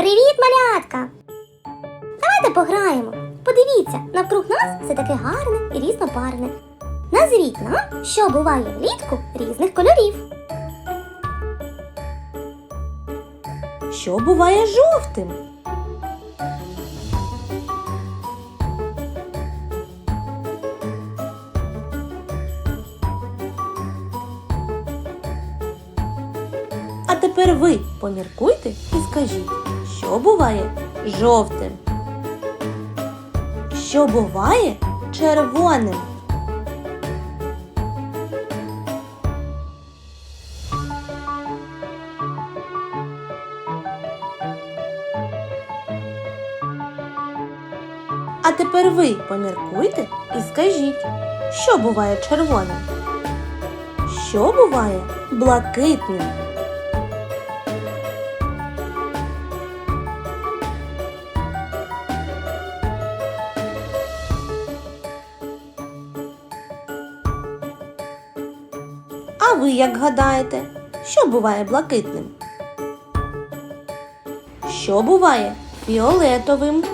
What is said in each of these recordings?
Привіт, малятка! Давайте пограємо. Подивіться, навкруг нас все таке гарне і різнобарвне. Назвіть нам, що буває влітку різних кольорів. Що буває жовтим? А тепер ви поміркуйте і скажіть, що буває жовтим? Що буває червоним? А тепер ви поміркуйте і скажіть, що буває червоним? Що буває блакитним? А ви як гадаєте, що буває блакитним? Що буває фіолетовим?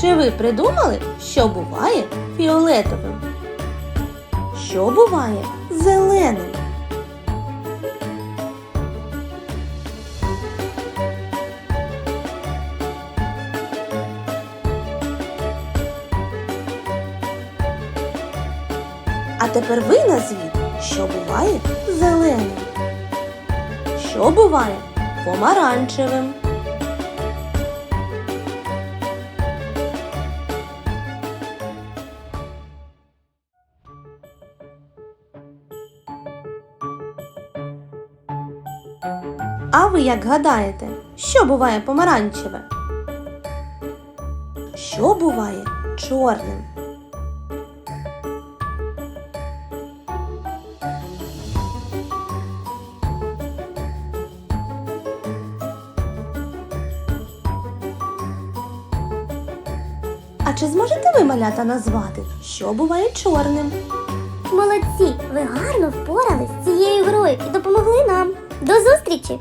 Чи ви придумали, що буває фіолетовим? Що буває зеленим? А тепер ви назвіть, що буває зеленим. Що буває помаранчевим. А ви як гадаєте, що буває помаранчеве? Що буває чорним? А чи зможете ви малята назвати, що буває чорним? Молодці! Ви гарно впорались з цією грою і допомогли нам. До зустрічі!